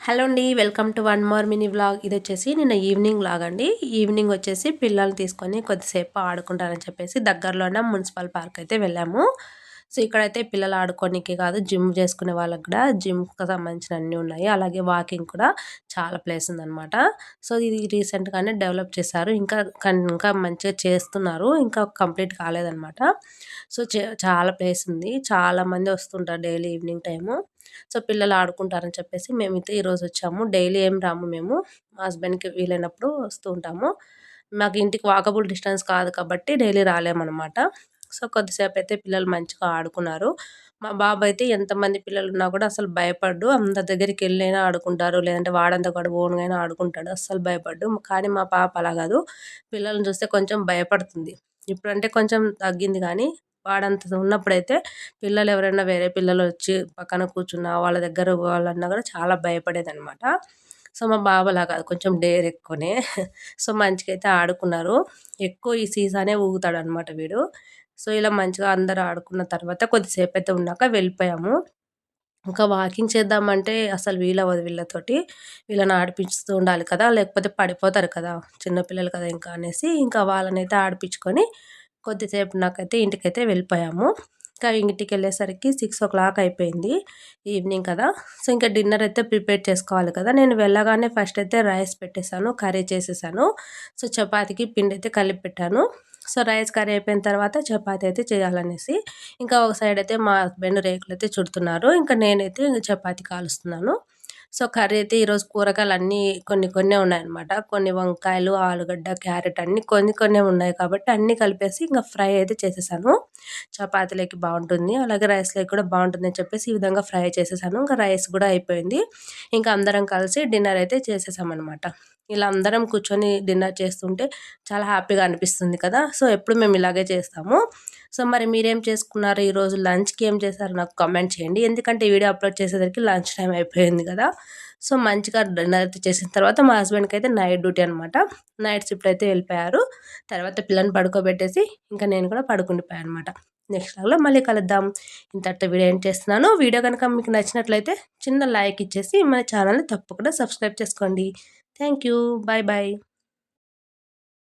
Hello అండి welcome to one more mini vlog. ఇది వచ్చేసి నిన్న ఈవినింగ్ వ్లాగ్ అండి. ఈవినింగ్ వచ్చేసి పిల్లల్ని తీసుకొని కొద్దిసేపు ఆడుకుంటారని చెప్పేసి దగ్గరలోనే మున్సిపల్ పార్క్ అయితే వెళ్ళాము. సో ఇక్కడైతే పిల్లలు ఆడుకోనికి కాదు జిమ్ చేసుకునే వాళ్ళకి కూడా జిమ్కి సంబంధించిన అన్నీ ఉన్నాయి. అలాగే వాకింగ్ కూడా చాలా ప్లేస్ ఉందన్నమాట. సో ఇది రీసెంట్గానే డెవలప్ చేశారు. ఇంకా ఇంకా మంచిగా చేస్తున్నారు. ఇంకా కంప్లీట్ కాలేదన్నమాట. సో చాలా ప్లేస్ ఉంది. చాలా మంది వస్తుంటారు డైలీ ఈవినింగ్ టైము. సో పిల్లలు ఆడుకుంటారని చెప్పేసి మేమైతే ఈరోజు వచ్చాము. డైలీ ఏం రాము మేము. మా హస్బెండ్కి వీలైనప్పుడు వస్తూ ఉంటాము. మాకు ఇంటికి వాకబుల్ డిస్టెన్స్ కాదు కాబట్టి డైలీ రాలేమన్నమాట. సో కొద్దిసేపు అయితే పిల్లలు మంచిగా ఆడుకున్నారు. మా బాబు అయితే ఎంతమంది పిల్లలు ఉన్నా కూడా అసలు భయపడ్డు. అందరి దగ్గరికి వెళ్ళైనా ఆడుకుంటారు. లేదంటే వాడంతా కూడా ఓన్గా ఆడుకుంటాడు. అస్సలు భయపడ్డు. కానీ మా పాప అలా కాదు. పిల్లల్ని చూస్తే కొంచెం భయపడుతుంది. ఇప్పుడంటే కొంచెం తగ్గింది కానీ వాడంత ఉన్నప్పుడైతే పిల్లలు ఎవరైనా వేరే పిల్లలు వచ్చి పక్కన కూర్చున్నా వాళ్ళ దగ్గర వాళ్ళన్నా కూడా చాలా భయపడేదనమాట సో మా బాబు అలా కాదు కొంచెం డేర్ ఎక్కువనే. సో మంచిగా అయితే ఆడుకున్నారు. ఎక్కువ ఈ సీసానే ఊగుతాడు అనమాట వీడు. సో ఇలా మంచిగా అందరూ ఆడుకున్న తర్వాత కొద్దిసేపు అయితే ఉన్నాక వెళ్ళిపోయాము. ఇంకా వాకింగ్ చేద్దామంటే అసలు వీలవ్వదు వీళ్ళతోటి. వీళ్ళని ఆడిపిస్తూ ఉండాలి కదా లేకపోతే పడిపోతారు కదా చిన్నపిల్లలు కదా ఇంకా అనేసి ఇంకా వాళ్ళనైతే ఆడిపించుకొని కొద్దిసేపు నాకైతే ఇంటికైతే వెళ్ళిపోయాము. ఇంకా ఇంటికి వెళ్ళేసరికి సిక్స్ ఓ క్లాక్ అయిపోయింది ఈవినింగ్ కదా. సో ఇంకా డిన్నర్ అయితే ప్రిపేర్ చేసుకోవాలి కదా. నేను వెళ్ళగానే ఫస్ట్ అయితే రైస్ పెట్టేశాను కర్రీ చేసేసాను సో చపాతీకి పిండి అయితే కలిపి పెట్టాను సో రైస్ కర్రీ అయిపోయిన తర్వాత చపాతీ అయితే చేయాలనేసి ఇంకా ఒక సైడ్ అయితే మా హస్బెండ్ రేకులు అయితే చుడుతున్నారు. ఇంకా నేనైతే చపాతీ కాలుస్తున్నాను. సో కర్రీ అయితే ఈరోజు కూరగాయలు అన్నీ కొన్ని కొన్ని ఉన్నాయన్నమాట. కొన్ని వంకాయలు ఆలుగడ్డ క్యారెట్ అన్నీ కొన్ని కొన్ని ఉన్నాయి కాబట్టి అన్నీ కలిపేసి ఇంకా ఫ్రై అయితే చేసేసాను. చపాతీలోకి బాగుంటుంది అలాగే రైస్లోకి కూడా బాగుంటుంది అని చెప్పేసి ఈ విధంగా ఫ్రై చేసేసాను. ఇంకా రైస్ కూడా అయిపోయింది. ఇంకా అందరం కలిసి డిన్నర్ అయితే చేసేసామన్నమాట. ఇలా అందరం కూర్చొని డిన్నర్ చేస్తుంటే చాలా హ్యాపీగా అనిపిస్తుంది కదా. సో ఎప్పుడు మేము ఇలాగే చేస్తాము. సో మరి మీరేం చేసుకున్నారు? ఈరోజు లంచ్కి ఏం చేశారు? నాకు కామెంట్ చేయండి. ఎందుకంటే ఈ వీడియో అప్లోడ్ చేసేసరికి లంచ్ టైం అయిపోయింది కదా. సో మంచిగా డిన్నర్ అయితే చేసిన తర్వాత మా హస్బెండ్కి అయితే నైట్ డ్యూటీ అనమాట నైట్ షిఫ్ట్ అయితే వెళ్ళిపోయారు. తర్వాత పిల్లని పడుకోబెట్టేసి ఇంకా నేను కూడా పడుకుండిపోయాను అనమాట నెక్స్ట్ లాగ్లో మళ్ళీ కలుద్దాం. ఇంతటి వీడియో ఏం చేస్తున్నాను? వీడియో కనుక మీకు నచ్చినట్లయితే చిన్న లైక్ ఇచ్చేసి మన ఛానల్ని తప్పకుండా సబ్స్క్రైబ్ చేసుకోండి. Thank you. Bye bye.